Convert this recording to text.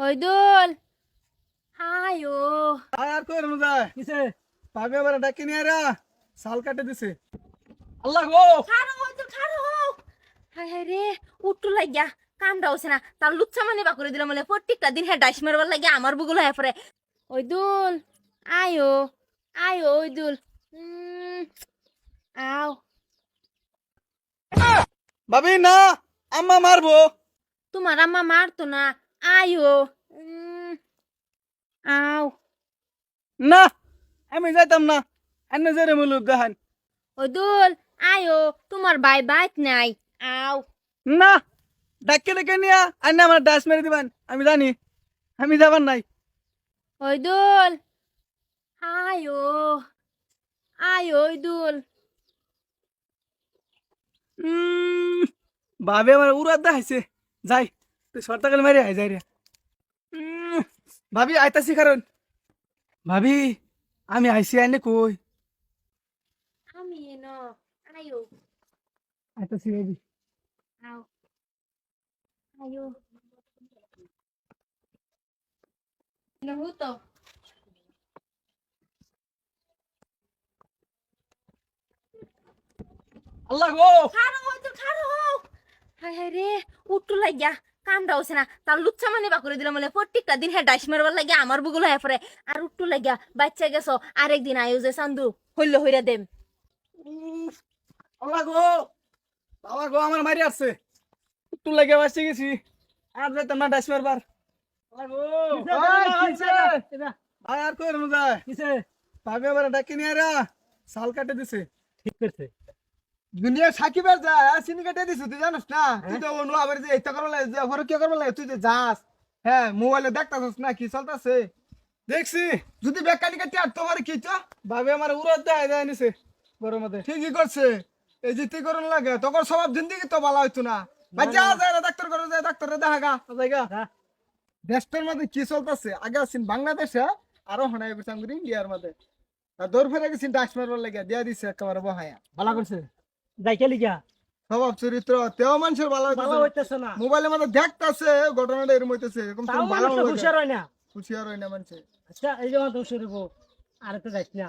ওই দোল আয়ো আর কই রমু যায় কিসে পাবে আবার ডাকি নিয়ে রা সাল কাটে দিছে। আল্লাহ গো। খারো দোল খারো। হায় হায় রে উঠু লাগিয়া কামটা হচ্ছে না তার লুচ্ছা মানে বাকুরে দিলাম বলে প্রত্যেকটা দিন হ্যাঁ ডাইস মারবার লাগে আমার বুগুলো হয়ে পড়ে। ওই দুল আয়ো আয়ো ওই দুল উম, আও। ভাবি না আম্মা মারবো। তোমার আম্মা মারতো না আয়ো আও না আমি যাইতাম না এনে জেরে মুলুক দেখান ওই দুল আয়ো তোমার বাই বাইত নাই আও না ডাকি ডেকে নিয়া আইনে আমার ডাস মেরে দিবেন আমি জানি আমি যাবার নাই ওই দুল আয়ো আয়ো ওই দুল উম, ভাবি আমার উড়াত দেখাইছে যাই তুই সরতাকাল মারি আই যাই রে। ভাবি আইতাছি কারণ। ভাবি আমি আইসি আইনে কই? আমি এন আয়ো। আইতাছি ভাবি। আও। আয়ো। নহুতো। আল্লাহ গো! খারো ওই দুল খারো হায় হায় রে উঠু লাগিয়া। কামটা হচ্ছে না। তার লুচ্ছা মানে বাকুরে দিলাম বলে প্রত্যেকটা দিন হ্যাঁ ডাইস মারবার লাগে আমার বুগুলো হয়ে আর লাগিয়া বাচ্চা গেছো আরেকদিন আয়ো যে চান্দু হইল হইরা দেম। আল্লাহ গো বাবা গো আমার মারি আসছে বাঁচতে গেছি। আর যাইতাম না ডাস মারবার? ভাই, আর কই যায়? কিসে ভাবি আবার ডাকি নিয়ে সাল কাটে দিছে। ঠিক করছে দুনিয়া সাকিবের যা চিনি কাটে দিছ তুই জানিস না? তুই তো অনু আবার যে করবে কি করবে তুই যাস হ্যাঁ মোবাইলে দেখতাছিস না কি চলতেছে? দেখছি। যদি কাটে আর তোমার কি তো ভাবি আমার উড়াত দেখাই দেয় নিছে গরমতে ঠিকই করছে। এই যে তুই করন লাগে তখন স্বভাব জিন্দিগি তো ভালো হইতো না। যা যায় না ডাক্তার করে যায় ডাক্তারে দেখা গা জায়গা। দেশটার মধ্যে কি চলতেছে? আগে আছেন বাংলাদেশে আরও হনাই গেছে আমাদের ইন্ডিয়ার মধ্যে। দৌড় ফেরে গেছেন ডাক্স মারবার দিয়া দিছে একেবারে বহায়া। ভালো করছে। যাই খেলি গা স্বভাব চরিত্র তেও মানুষের ভালো ভালো হইতেছে না। মোবাইলের মধ্যে দেখতাছে ঘটনাটা এরকম হইতেছে এরকম ভালো হুশিয়ার হয় না। খুশি আর হয় না মানুষে আচ্ছা এই যে আমার দোষ আর তো না।